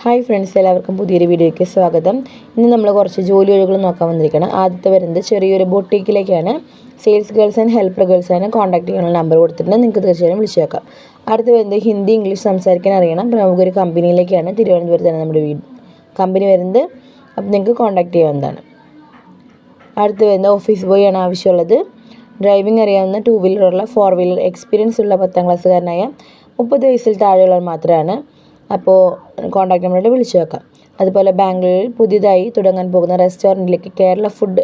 Hi friends എല്ലാവർക്കും പുതിയൊരു വീഡിയോയ്ക്ക് സ്വാഗതം. ഇന്ന് നമ്മൾ കുറച്ച് ജോലി ഒഴിവുകൾ നോക്കാൻ വന്നിരിക്കണം ആദ്യത്തെ വരുന്നത് ചെറിയൊരു ബൊട്ടീക്കിലേക്കാണ്. Sales girls and helper girls ആണ് കോൺടാക്ട് ചെയ്യാനുള്ള നമ്പർ കൊടുത്തിട്ടുണ്ട്. നിങ്ങൾക്ക് തീർച്ചയായും വിളിച്ചു നോക്കാം. അടുത്ത വരുന്നത് ഹിന്ദി ഇംഗ്ലീഷ് സംസാരിക്കാൻ അറിയണം. ഒരു കമ്പനിയിലേക്കാണ് തിരുവനന്തപുരത്താണ് നമ്മുടെ വീട്. കമ്പനി വരുന്നത് അപ്പം നിങ്ങൾക്ക് കോൺടാക്ട് ചെയ്യാവുന്നതാണ്. അടുത്ത് വരുന്നത് ഓഫീസ് ബോയ് ആണ് ആവശ്യമുള്ളത്. ഡ്രൈവിംഗ് അറിയാവുന്ന ടു വീലറുള്ള ഫോർ വീലർ എക്സ്പീരിയൻസ് ഉള്ള പത്താം ക്ലാസ്സുകാരനായ മുപ്പത് വയസ്സിൽ താഴെയുള്ളവർ മാത്രമാണ്. അപ്പോൾ കോൺടാക്ട് നമ്പറിൽ വിളിച്ചു വെക്കാം. അതുപോലെ ബാംഗ്ലൂരിൽ പുതിയതായി തുടങ്ങാൻ പോകുന്ന റെസ്റ്റോറന്റിലേക്ക് കേരള ഫുഡ്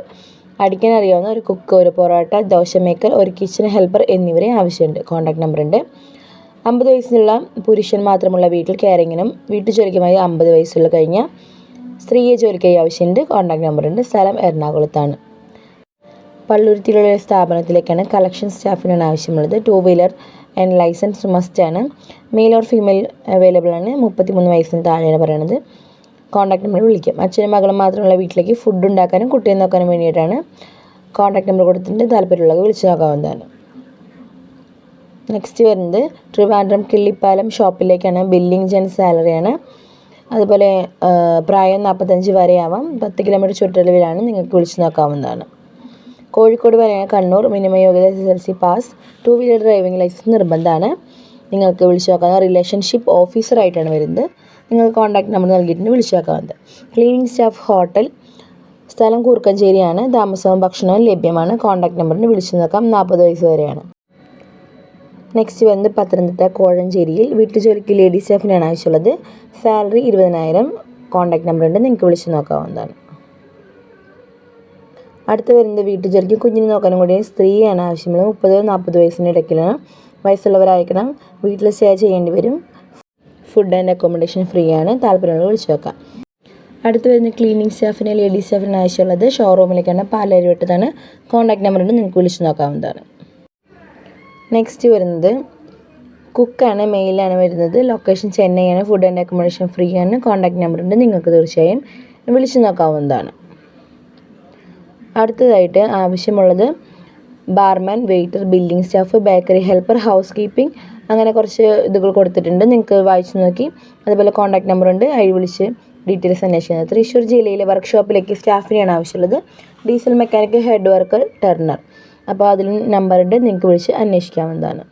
അടിക്കാൻ അറിയാവുന്ന ഒരു കുക്ക് ഒരു പൊറോട്ട ദോശ മേക്കർ ഒരു കിച്ചൺ ഹെൽപ്പർ എന്നിവരെ ആവശ്യമുണ്ട്. കോൺടാക്ട് നമ്പറുണ്ട് അമ്പത് വയസ്സിനുള്ള പുരുഷൻ മാത്രമുള്ള വീട്ടിൽ കെയറിങ്ങിനും വീട്ടുജോലിക്കുമായി അമ്പത് വയസ്സുള്ള കഴിഞ്ഞ സ്ത്രീയെ ജോലിക്കായി ആവശ്യമുണ്ട്. കോൺടാക്ട് നമ്പറുണ്ട് സ്ഥലം എറണാകുളത്താണ്. പള്ളുരുത്തിയിലുള്ള ഒരു സ്ഥാപനത്തിലേക്കാണ് കളക്ഷൻ സ്റ്റാഫിനാണ് ആവശ്യമുള്ളത്. Two wheeler and licence must ആണ്. മെയിൽ ഓർ ഫീമെയിൽ അവൈലബിൾ ആണ്. മുപ്പത്തിമൂന്ന് വയസ്സിന് താഴെയാണ് പറയുന്നത്. കോൺടാക്ട് നമ്പർ വിളിക്കാം. അച്ഛനും മകളും മാത്രമുള്ള വീട്ടിലേക്ക് ഫുഡ് ഉണ്ടാക്കാനും കുട്ടിയെ നോക്കാനും വേണ്ടിയിട്ടാണ് കോൺടാക്ട് നമ്പർ കൊടുത്തിട്ട് താല്പര്യമുള്ളത് വിളിച്ചു നോക്കാവുന്നതാണ്. നെക്സ്റ്റ് വരുന്നത് ട്രിവാൻഡ്രം കിള്ളിപ്പാലം ഷോപ്പിലേക്കാണ്. ബില്ലിംഗ് ജെൻ സാലറിയാണ് അതുപോലെ പ്രായം നാൽപ്പത്തഞ്ച് വരെ പത്ത് കിലോമീറ്റർ ചുറ്റളവിലാണ് നിങ്ങൾക്ക് വിളിച്ചു നോക്കാവുന്നതാണ്. കോഴിക്കോട് വരെയാണ് കണ്ണൂർ മിനിമം യോഗ്യത S S L C pass two wheeler driving licence നിർബന്ധമാണ്. നിങ്ങൾക്ക് വിളിച്ചു നോക്കാവുന്ന റിലേഷൻഷിപ്പ് ഓഫീസറായിട്ടാണ് വരുന്നത്. നിങ്ങൾ കോൺടാക്ട് നമ്പർ നൽകിയിട്ടുണ്ട് വിളിച്ചു നോക്കാവുന്നത്. ക്ലീനിങ് സ്റ്റാഫ് ഹോട്ടൽ സ്ഥലം കൂർക്കഞ്ചേരിയാണ്. താമസവും ഭക്ഷണവും ലഭ്യമാണ്. കോൺടാക്ട് നമ്പറിന് വിളിച്ചു നോക്കാം. നാൽപ്പത് വയസ്സ് വരെയാണ്. നെക്സ്റ്റ് വരുന്നത് പത്തനംതിട്ട കോഴഞ്ചേരിയിൽ വീട്ടുജോലിക്ക് ലേഡീസ് സ്റ്റാഫിനാണ് ആവശ്യമുള്ളത്. സാലറി ഇരുപതിനായിരം. കോൺടാക്ട് നമ്പർ ഉണ്ട്. നിങ്ങൾക്ക് വിളിച്ചു നോക്കാവുന്നതാണ്. അടുത്ത് വരുന്നത് വീട്ടുജോലിക്കും കുഞ്ഞിനെ നോക്കാനും കൂടി സ്ത്രീയാണ് ആവശ്യമുള്ളത്. മുപ്പത് നാൽപ്പത് വയസ്സിന് ഇടയ്ക്കിലാണ് വയസ്സുള്ളവരായിരിക്കണം. വീട്ടിൽ സ്റ്റേ ചെയ്യേണ്ടി വരും. ഫുഡ് ആൻഡ് അക്കോമഡേഷൻ ഫ്രീ ആണ്. താല്പര്യമുള്ളത് വിളിച്ചു നോക്കാം. അടുത്ത് വരുന്ന ക്ലീനിങ് സ്റ്റാഫിന് ലേഡീസ് സ്റ്റാഫിന് ആവശ്യമുള്ളത് ഷോറൂമിലേക്കാണ് പാലരി വിട്ടതാണ് കോൺടാക്ട് നമ്പർ ഉണ്ട്. നിങ്ങൾക്ക് വിളിച്ചു നോക്കാവുന്നതാണ്. നെക്സ്റ്റ് വരുന്നത് കുക്കാണ് മെയിലാണ് വരുന്നത്. ലൊക്കേഷൻ ചെന്നൈയാണ് ഫുഡ് ആൻഡ് അക്കോമഡേഷൻ ഫ്രീ ആണ്. കോൺടാക്ട് നമ്പർ ഉണ്ട്. നിങ്ങൾക്ക് തീർച്ചയായും വിളിച്ചു നോക്കാവുന്നതാണ്. അടുത്തതായിട്ട് ആവശ്യമുള്ളത് barman waiter billing staff bakery helper housekeeping അങ്ങനെ കുറച്ച് ഇതുകൾ കൊടുത്തിട്ടുണ്ട്. നിങ്ങൾക്ക് വായിച്ചു നോക്കി. അതുപോലെ കോൺടാക്ട് നമ്പർ ഉണ്ട്. അതിൽ വിളിച്ച് ഡീറ്റെയിൽസ് അന്വേഷിക്കുന്നത് തൃശ്ശൂർ ജില്ലയിലെ വർക്ക്ഷോപ്പിലേക്ക് സ്റ്റാഫിനെയാണ് ആവശ്യമുള്ളത്. Diesel mechanic head worker turner അപ്പോൾ അതിൽ നമ്പറുണ്ട് നിങ്ങൾക്ക് വിളിച്ച് അന്വേഷിക്കാവുന്നതാണ്.